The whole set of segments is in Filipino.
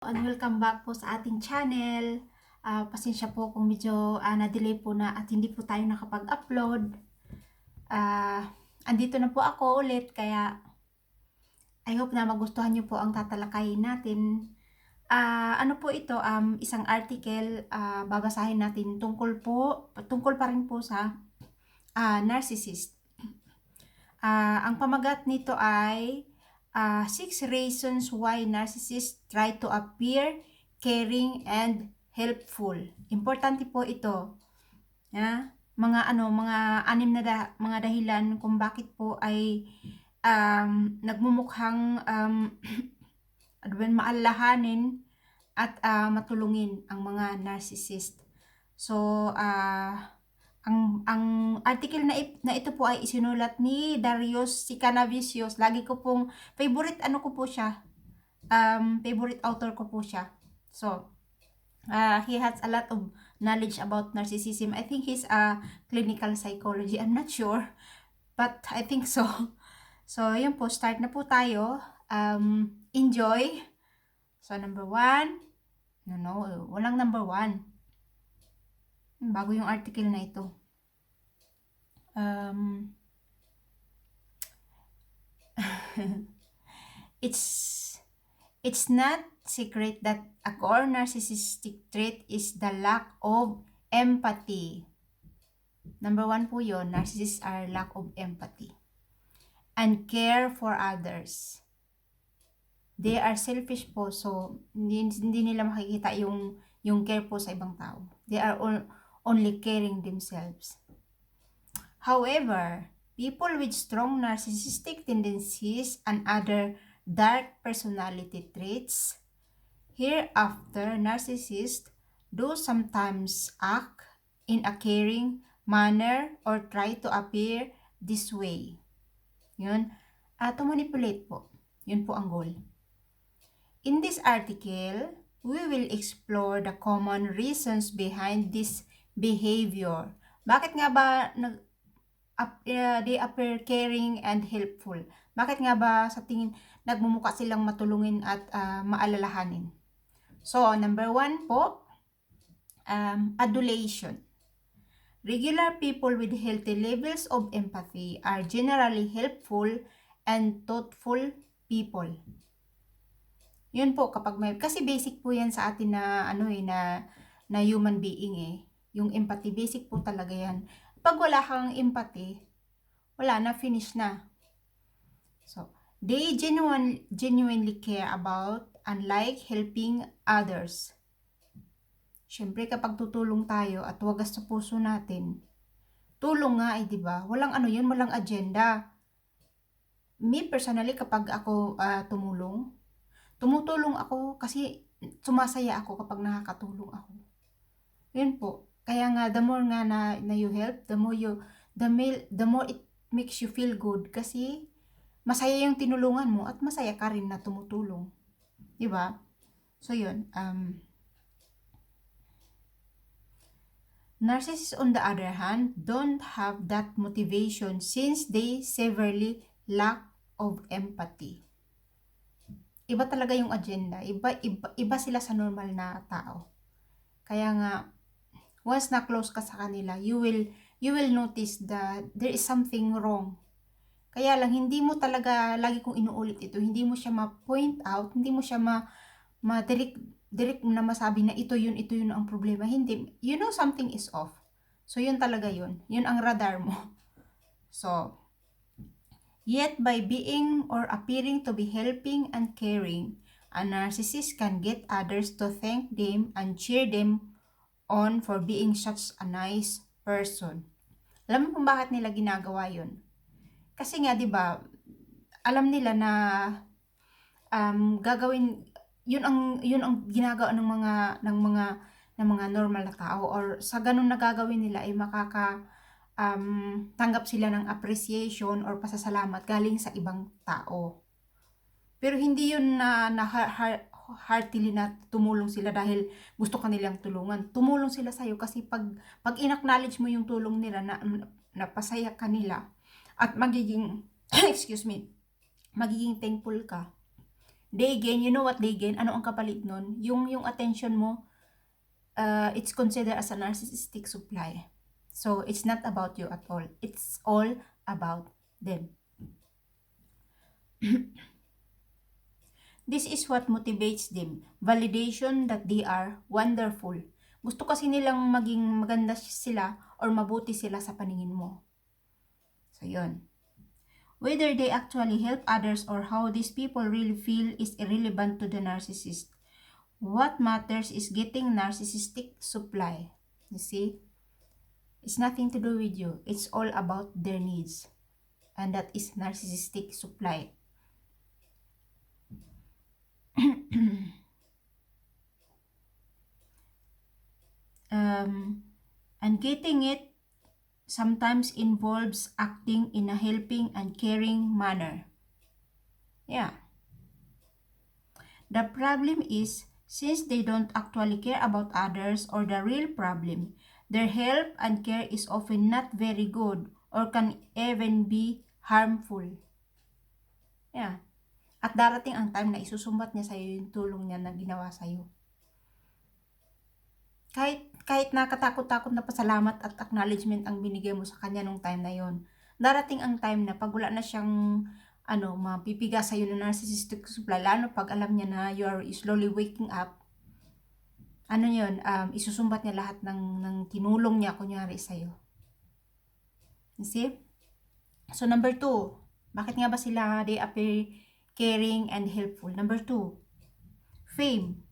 and welcome back po sa ating channel. Ah, pasensya po kung medyo ah, na-delay po na at hindi po tayo nakapag-upload. Ah, andito na po ako ulit kaya I hope na magustuhan niyo po ang tatalakayin natin. Ah, ano po ito? Um, isang article ah, babasahin natin tungkol po tungkol pa rin po sa ah, narcissist. Ah, ang pamagat nito ay uh, six reasons why narcissists try to appear caring and helpful. Importante po ito. Ya, mga ano, mga anim na da, mga dahilan kung bakit po ay um, nagmumukhang um, ano maalahanin at uh, matulungin ang mga narcissist. So, uh, ang ang article na, na ito po ay isinulat ni Darius Sicanavicius. Lagi ko pong favorite ano ko po siya. Um, favorite author ko po siya. So, uh, he has a lot of knowledge about narcissism. I think he's a clinical psychology. I'm not sure. But I think so. So, yun po. Start na po tayo. Um, enjoy. So, number one. No, no. Walang number one. Bago yung article na ito. Um, it's it's not secret that a core narcissistic trait is the lack of empathy. Number one po yun, narcissists are lack of empathy. And care for others. They are selfish po, so hindi, hindi nila makikita yung, yung care po sa ibang tao. They are all, only caring themselves. However, people with strong narcissistic tendencies and other dark personality traits, hereafter narcissists do sometimes act in a caring manner or try to appear this way. Yun. Uh, to manipulate po. Yun po ang goal. In this article, we will explore the common reasons behind this behavior. Bakit nga ba nag uh, they appear caring and helpful? Bakit nga ba sa tingin nagmumuka silang matulungin at uh, maalalahanin? So, number one po, um, adulation. Regular people with healthy levels of empathy are generally helpful and thoughtful people. Yun po kapag may kasi basic po yan sa atin na ano eh na na human being eh. Yung empathy basic po talaga yan. Pag wala kang empathy, wala na finish na. So, they genuine, genuinely care about and like helping others. Siyempre kapag tutulong tayo at wagas sa puso natin, tulong nga eh, di ba? Walang ano yun, walang agenda. Me personally kapag ako uh, tumulong, tumutulong ako kasi sumasaya ako kapag nakakatulong ako. Yun po. Kaya nga, the more nga na, na you help, the more you, the, more, the more it makes you feel good kasi masaya yung tinulungan mo at masaya ka rin na tumutulong. Di ba? So, yun. Um, narcissists, on the other hand, don't have that motivation since they severely lack of empathy iba talaga yung agenda. Iba, iba, iba sila sa normal na tao. Kaya nga, once na close ka sa kanila, you will, you will notice that there is something wrong. Kaya lang, hindi mo talaga, lagi kong inuulit ito, hindi mo siya ma-point out, hindi mo siya ma, ma-direct, direct na masabi na ito yun, ito yun ang problema. Hindi. You know something is off. So, yun talaga yun. Yun ang radar mo. So, Yet by being or appearing to be helping and caring, a narcissist can get others to thank them and cheer them on for being such a nice person. Alam mo kung bakit nila ginagawa yun? Kasi nga, di ba, alam nila na um, gagawin, yun ang, yun ang ginagawa ng mga, ng mga, ng mga normal na tao or sa ganun na gagawin nila ay makaka, um, tanggap sila ng appreciation or pasasalamat galing sa ibang tao. Pero hindi yun na, na heartily na tumulong sila dahil gusto kanilang tulungan. Tumulong sila sa'yo kasi pag, pag in-acknowledge mo yung tulong nila na napasaya kanila at magiging, excuse me, magiging thankful ka, They gain, you know what they gain? Ano ang kapalit nun? Yung, yung attention mo, uh, it's considered as a narcissistic supply. So, it's not about you at all. It's all about them. This is what motivates them. Validation that they are wonderful. Gusto kasi nilang maging maganda sila or mabuti sila sa paningin mo. So, yun. Whether they actually help others or how these people really feel is irrelevant to the narcissist. What matters is getting narcissistic supply. You see? It's nothing to do with you. It's all about their needs. And that is narcissistic supply. um, and getting it sometimes involves acting in a helping and caring manner. Yeah. The problem is, since they don't actually care about others or the real problem, their help and care is often not very good or can even be harmful. Yeah. At darating ang time na isusumbat niya sa'yo yung tulong niya na ginawa sa'yo. Kahit, kahit nakatakot-takot na pasalamat at acknowledgement ang binigay mo sa kanya nung time na yon darating ang time na pag wala na siyang ano, mapipiga sa'yo ng narcissistic supply, lalo pag alam niya na you are slowly waking up, ano yun, um, isusumbat niya lahat ng, ng tinulong niya, kunyari sa'yo. You see? So, number two, bakit nga ba sila, they appear caring, and helpful. Number two, fame.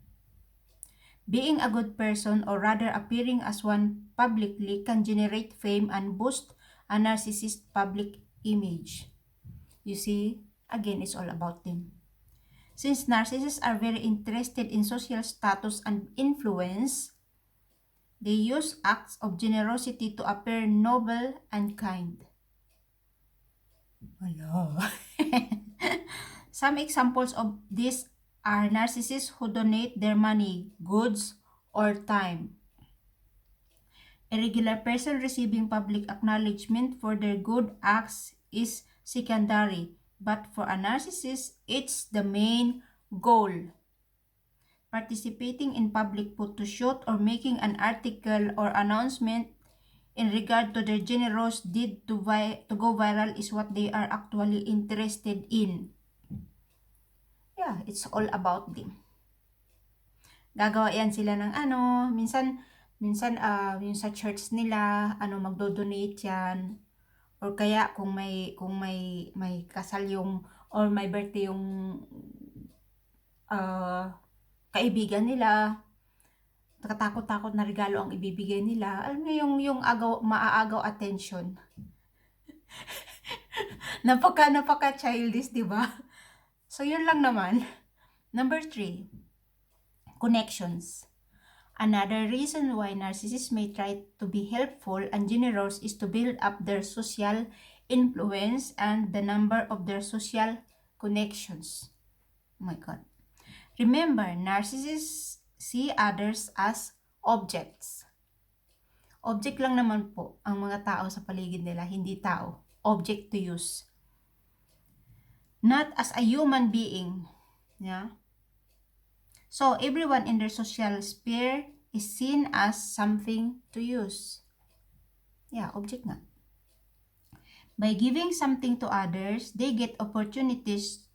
Being a good person or rather appearing as one publicly can generate fame and boost a narcissist public image. You see, again, it's all about them. Since narcissists are very interested in social status and influence, they use acts of generosity to appear noble and kind. Hello. Some examples of this are narcissists who donate their money, goods, or time. A regular person receiving public acknowledgement for their good acts is secondary, but for a narcissist, it's the main goal. Participating in public photoshoot or making an article or announcement in regard to their generous deed to, vi- to go viral is what they are actually interested in. Yeah, it's all about them. Gagawa yan sila ng ano, minsan, minsan uh, yung sa church nila, ano, magdo-donate yan. Or kaya kung may, kung may, may kasal yung, or may birthday yung uh, kaibigan nila, nakatakot-takot na regalo ang ibibigay nila. Alam mo yung, yung agaw, maaagaw attention. napaka, napaka childish, di ba? So, yun lang naman. Number three, connections. Another reason why narcissists may try to be helpful and generous is to build up their social influence and the number of their social connections. Oh my God. Remember, narcissists see others as objects. Object lang naman po ang mga tao sa paligid nila, hindi tao. Object to use not as a human being. Yeah? So, everyone in their social sphere is seen as something to use. Yeah, object nga. By giving something to others, they get opportunities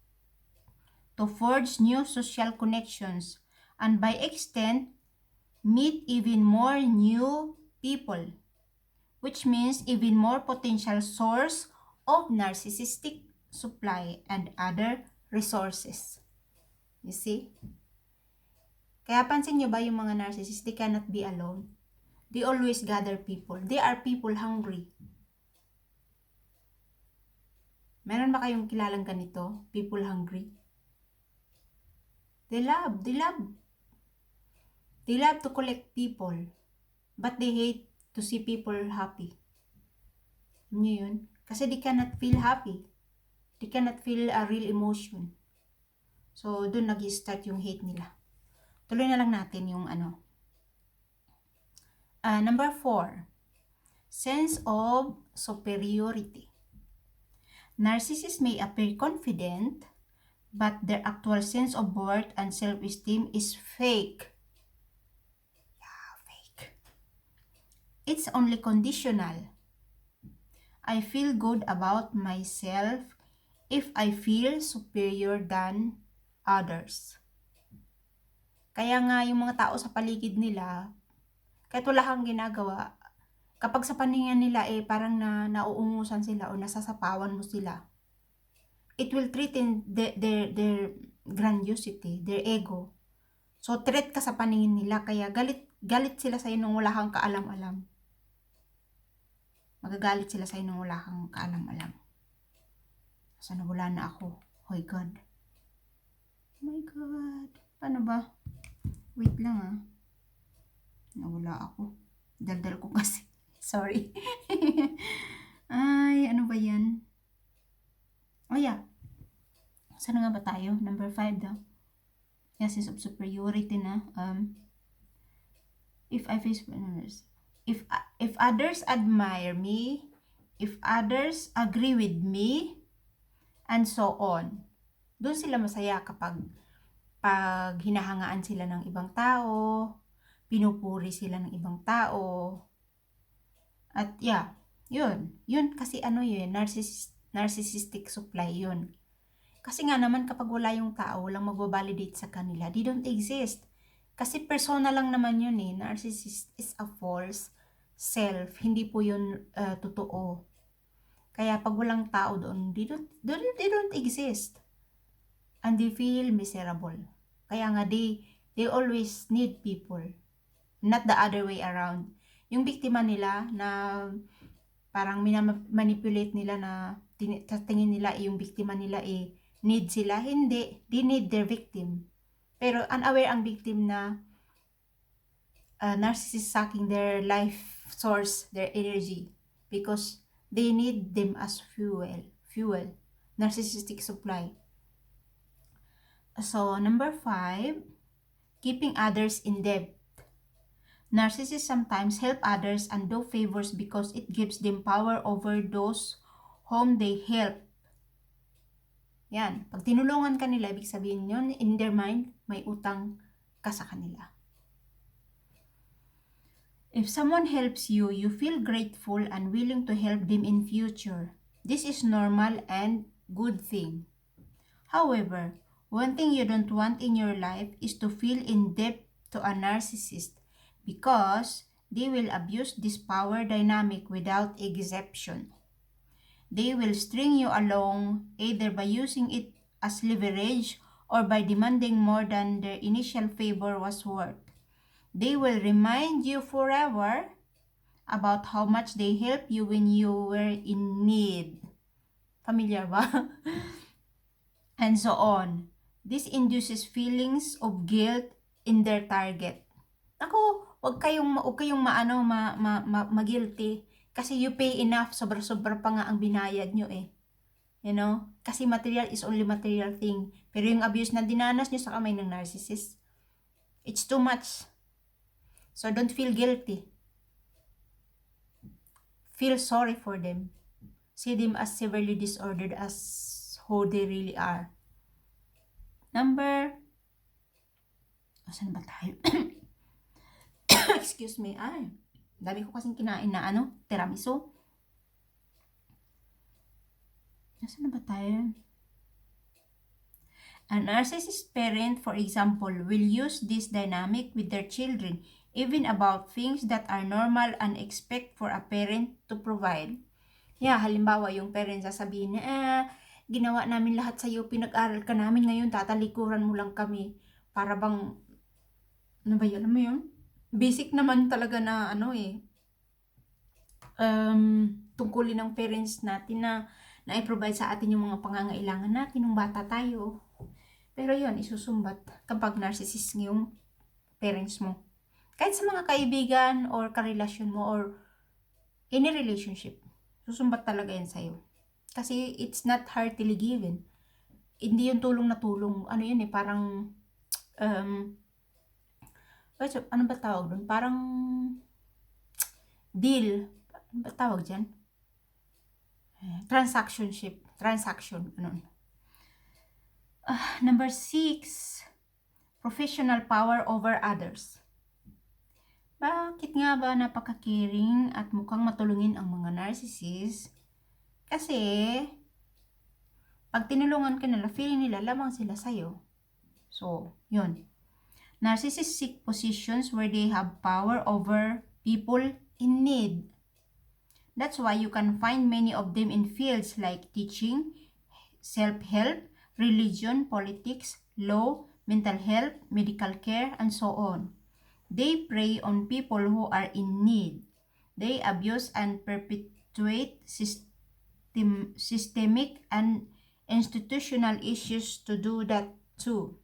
to forge new social connections and by extent, meet even more new people, which means even more potential source of narcissistic supply, and other resources. You see? Kaya pansin nyo ba yung mga narcissists, they cannot be alone. They always gather people. They are people hungry. Meron ba kayong kilalang ganito? People hungry? They love, they love. They love to collect people. But they hate to see people happy. Ano yun? Kasi they cannot feel happy. They cannot feel a real emotion. So, doon nag-start yung hate nila. Tuloy na lang natin yung ano. Uh, number four, sense of superiority. Narcissists may appear confident, but their actual sense of worth and self-esteem is fake. Yeah, fake. It's only conditional. I feel good about myself if I feel superior than others. Kaya nga yung mga tao sa paligid nila, kahit wala kang ginagawa, kapag sa paningin nila eh parang na nauungusan sila o nasasapawan mo sila, it will threaten their, their, their grandiosity, their ego. So, threat ka sa paningin nila, kaya galit, galit sila sa'yo nung wala kang kaalam-alam. Magagalit sila sa'yo nung wala kang kaalam-alam. Sana wala na ako. Oh my God. Oh my God. Paano ba? Wait lang ah. Nawala ako. Daldal ko kasi. Sorry. Ay, ano ba yan? Oh yeah. Sana nga ba tayo? Number 5 daw. Sense of superiority na. Um, if I face others, if if others admire me, if others agree with me, and so on. Doon sila masaya kapag pag hinahangaan sila ng ibang tao, pinupuri sila ng ibang tao. At yeah, yun. Yun kasi ano yun, narcissist, narcissistic supply yun. Kasi nga naman kapag wala yung tao, walang magbabalidate sa kanila, they don't exist. Kasi persona lang naman yun eh. Narcissist is a false self. Hindi po yun uh, totoo. Kaya pag walang tao doon, they don't, they don't, they don't exist. And they feel miserable. Kaya nga they, they always need people. Not the other way around. Yung biktima nila na parang manipulate nila na tingin nila yung biktima nila eh need sila. Hindi. They need their victim. Pero unaware ang victim na uh, narcissist sucking their life source, their energy. Because they need them as fuel. Fuel. Narcissistic supply. So, number five, keeping others in debt. Narcissists sometimes help others and do favors because it gives them power over those whom they help. Yan. Pag tinulungan ka nila, ibig sabihin yun, in their mind, may utang ka sa kanila. If someone helps you, you feel grateful and willing to help them in future. This is normal and good thing. However, one thing you don't want in your life is to feel in debt to a narcissist because they will abuse this power dynamic without exception. They will string you along either by using it as leverage or by demanding more than their initial favor was worth. They will remind you forever about how much they helped you when you were in need. Familiar ba? and so on. This induces feelings of guilt in their target. Ako, wag kayong, wag kayong maano, ma, ma, ma, ma-guilty kasi you pay enough, sobra-sobra pa nga ang binayad nyo eh. You know? Kasi material is only material thing. Pero yung abuse na dinanas nyo sa kamay ng narcissist, it's too much. So don't feel guilty. Feel sorry for them. See them as severely disordered as who they really are. Number... Asan ba tayo? Excuse me. Ay. Dami ko kasing kinain na ano, tiramisu. Nasaan na ba tayo? A narcissist parent, for example, will use this dynamic with their children, even about things that are normal and expect for a parent to provide. Yeah, halimbawa, yung parent sasabihin niya, eh, ginawa namin lahat sa iyo, pinag-aral ka namin, ngayon tatalikuran mo lang kami. Para bang, ano ba yun? Mo yun? basic naman talaga na ano eh, um, tungkulin ng parents natin na na-provide sa atin yung mga pangangailangan natin nung bata tayo. Pero yun, isusumbat kapag narcissist yung parents mo. Kahit sa mga kaibigan or karelasyon mo or any relationship, susumbat talaga yan sa'yo. Kasi it's not heartily given. Hindi yung tulong na tulong. Ano yun eh, parang um, ano ba tawag doon? Parang deal. Ano ba tawag dyan? Transactionship. Transaction. Ano? Ah, number six, professional power over others. Bakit nga ba napaka-caring at mukhang matulungin ang mga narcissist? Kasi, pag tinulungan ka nila, feeling nila lamang sila sa'yo. So, yun. Narcissists seek positions where they have power over people in need. That's why you can find many of them in fields like teaching, self-help, religion, politics, law, mental health, medical care, and so on. They prey on people who are in need. They abuse and perpetuate system, systemic and institutional issues to do that too.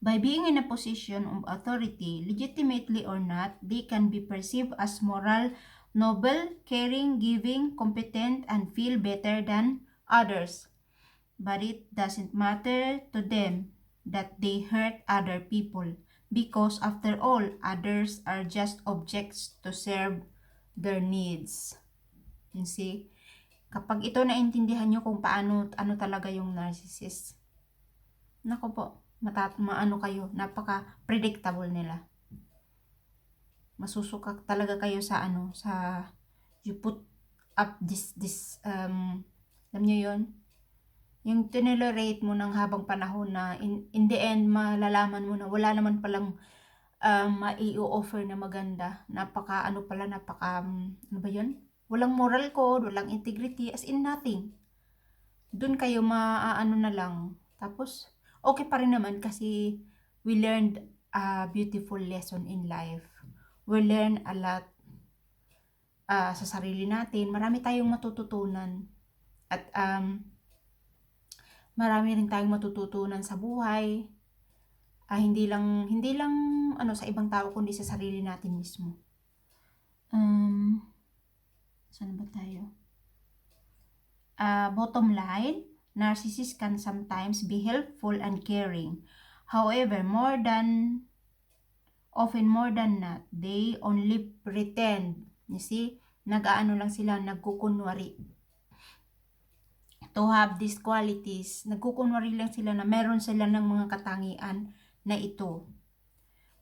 By being in a position of authority, legitimately or not, they can be perceived as moral, noble, caring, giving, competent, and feel better than others. But it doesn't matter to them that they hurt other people because after all, others are just objects to serve their needs. You see? Kapag ito naintindihan nyo kung paano ano talaga yung narcissist, nako po, matat maano kayo, napaka-predictable nila. Masusuka talaga kayo sa ano, sa you put up this this um alam nyo yun? Yung tinolerate mo ng habang panahon na in, in the end malalaman mo na wala naman palang um, mai-offer na maganda. Napaka ano pala, napaka um, ano ba yun? Walang moral code, walang integrity, as in nothing. Doon kayo maaano na lang. Tapos, okay pa rin naman kasi we learned a beautiful lesson in life. We learn a lot uh, sa sarili natin. Marami tayong matututunan. At um, marami rin tayong matututunan sa buhay. Ah, hindi lang hindi lang ano sa ibang tao kundi sa sarili natin mismo. Um, saan ba tayo? Uh, bottom line, narcissists can sometimes be helpful and caring. However, more than often more than not, they only pretend. You see, nag-aano lang sila, nagkukunwari to have these qualities. Nagkukunwari lang sila na meron sila ng mga katangian na ito.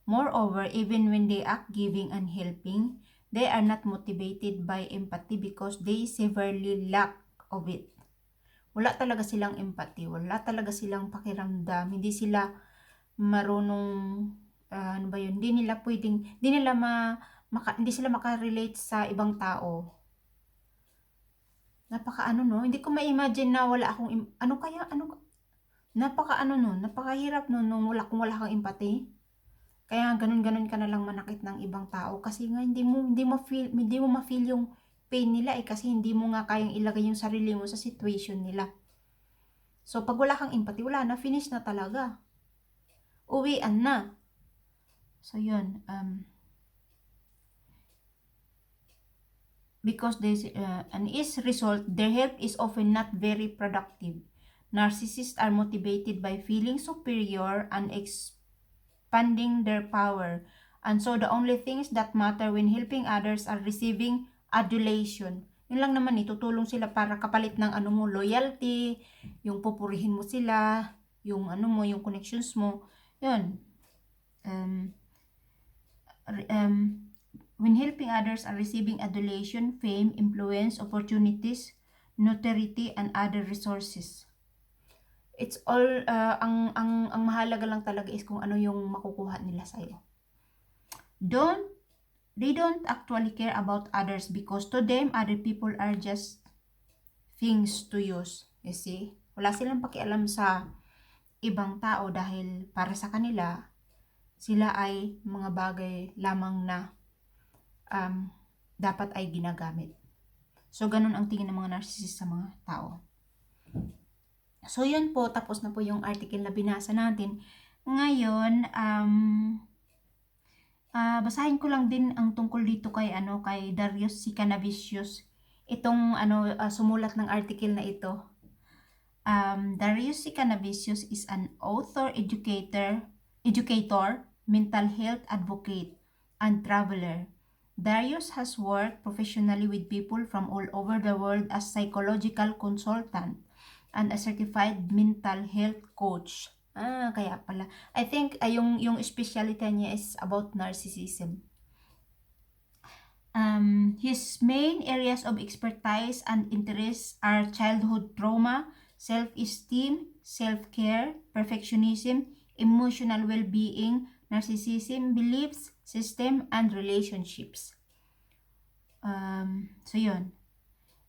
Moreover, even when they act giving and helping, they are not motivated by empathy because they severely lack of it. Wala talaga silang empathy, wala talaga silang pakiramdam, hindi sila marunong uh, ano ba yun, hindi nila pwedeng, hindi nila ma, maka, hindi sila makarelate sa ibang tao. Napaka ano no, hindi ko ma-imagine na wala akong, ano kaya, ano, napaka ano no, napakahirap no, nung wala, kung wala kang empathy. Kaya ganun-ganun ka na lang manakit ng ibang tao kasi nga hindi mo hindi mo feel hindi mo ma-feel yung pain nila eh kasi hindi mo nga kayang ilagay yung sarili mo sa situation nila. So pag wala kang empathy, wala na, finish na talaga. Uwian na. So yun, um, because this uh, and is result their help is often not very productive. Narcissists are motivated by feeling superior and expanding their power. And so the only things that matter when helping others are receiving adulation. Yun lang naman, itutulong sila para kapalit ng ano mo, loyalty, yung pupurihin mo sila, yung ano mo, yung connections mo. Yun. Um, um, when helping others are receiving adulation, fame, influence, opportunities, notoriety, and other resources it's all uh, ang ang ang mahalaga lang talaga is kung ano yung makukuha nila sa iyo. Don't they don't actually care about others because to them other people are just things to use. You see? Wala silang pakialam sa ibang tao dahil para sa kanila sila ay mga bagay lamang na um, dapat ay ginagamit. So, ganun ang tingin ng mga narcissist sa mga tao. So, yun po. Tapos na po yung article na binasa natin. Ngayon, um, uh, basahin ko lang din ang tungkol dito kay, ano, kay Darius C. Canavicius. Itong ano, uh, sumulat ng article na ito. Um, Darius C. Canavicius is an author, educator, educator, mental health advocate, and traveler. Darius has worked professionally with people from all over the world as psychological consultant and a certified mental health coach. Ah, kaya pala. I think ay yung yung specialty niya is about narcissism. Um, his main areas of expertise and interests are childhood trauma, self-esteem, self-care, perfectionism, emotional well-being, narcissism, beliefs, system, and relationships. Um, so yun.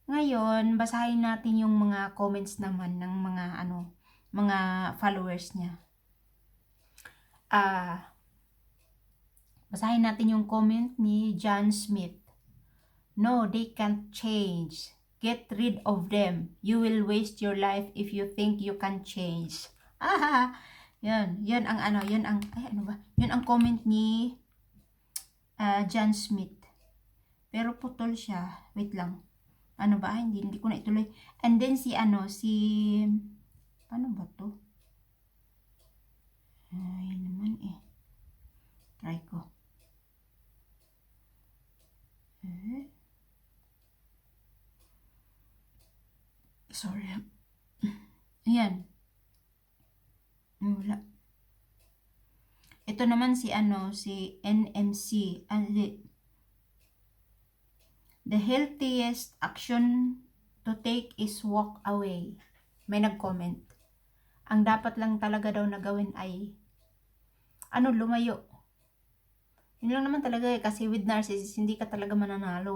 Ngayon, basahin natin yung mga comments naman ng mga ano, mga followers niya. Ah, basahin natin yung comment ni John Smith. No, they can't change. Get rid of them. You will waste your life if you think you can change. Ah, yun, yun ang ano, yun ang, ay ano ba, yun ang comment ni ah, John Smith. Pero putol siya. Wait lang. Ano ba? Ay, hindi, hindi ko na ituloy. And then si ano, si... Paano ba to? Ay naman eh. Try ko. Eh? Sorry. Ayan. Wala. Ito naman si ano, si NMC. Ah, di- The healthiest action to take is walk away. May nag-comment. Ang dapat lang talaga daw na gawin ay ano, lumayo. Yun lang naman talaga eh. Kasi with narcissist, hindi ka talaga mananalo.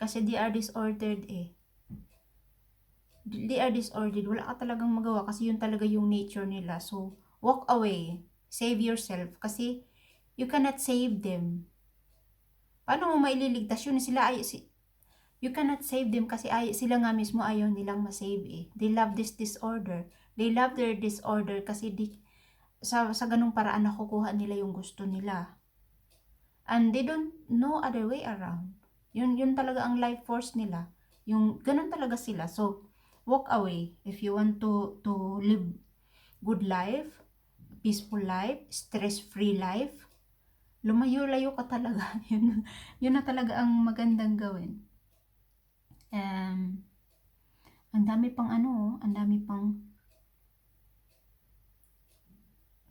Kasi they are disordered eh. They are disordered. Wala ka talagang magawa kasi yun talaga yung nature nila. So, walk away. Save yourself. Kasi you cannot save them. Paano mo maililigtas yun? Sila ay, si, you cannot save them kasi ay, sila nga mismo ayaw nilang masave eh. They love this disorder. They love their disorder kasi di, sa, sa ganung paraan nakukuha nila yung gusto nila. And they don't know other way around. Yun, yun talaga ang life force nila. Yung, ganun talaga sila. So, walk away if you want to, to live good life, peaceful life, stress-free life, lumayo-layo ka talaga. yun, yun na talaga ang magandang gawin. Um, ang dami pang ano, oh, ang dami pang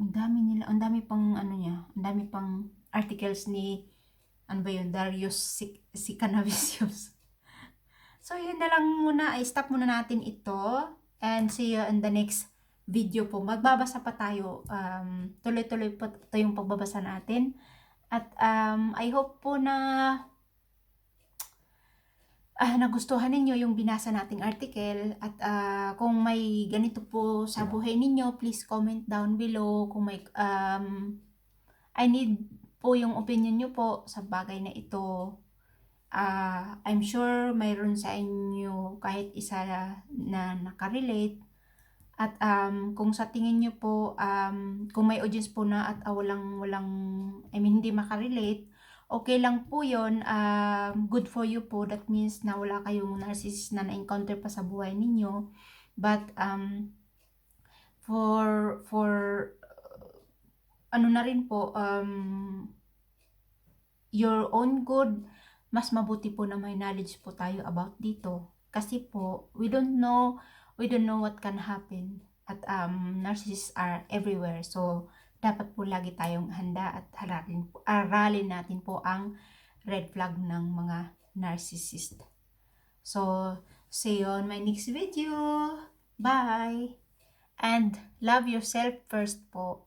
ang dami nila, ang dami pang ano niya, ang dami pang articles ni ano ba yun, Darius Sic- Sicanavicius. so, yun na lang muna. I stop muna natin ito. And see you in the next video po. Magbabasa pa tayo. Um, tuloy-tuloy po ito yung pagbabasa natin. At um, I hope po na ah, nagustuhan ninyo yung binasa nating article. At ah, kung may ganito po sa buhay ninyo, please comment down below. Kung may, um, I need po yung opinion nyo po sa bagay na ito. Ah, I'm sure mayroon sa inyo kahit isa na nakarelate. At um, kung sa tingin nyo po, um, kung may audience po na at ah, walang, walang, I mean, hindi makarelate, okay lang po yun. Um, good for you po. That means na wala kayong narcissist na na-encounter pa sa buhay ninyo. But, um, for, for, ano na rin po, um, your own good, mas mabuti po na may knowledge po tayo about dito. Kasi po, we don't know, we don't know what can happen. At um, narcissists are everywhere. So, dapat po lagi tayong handa at harapin, aralin natin po ang red flag ng mga narcissist. So, see you on my next video. Bye! And love yourself first po.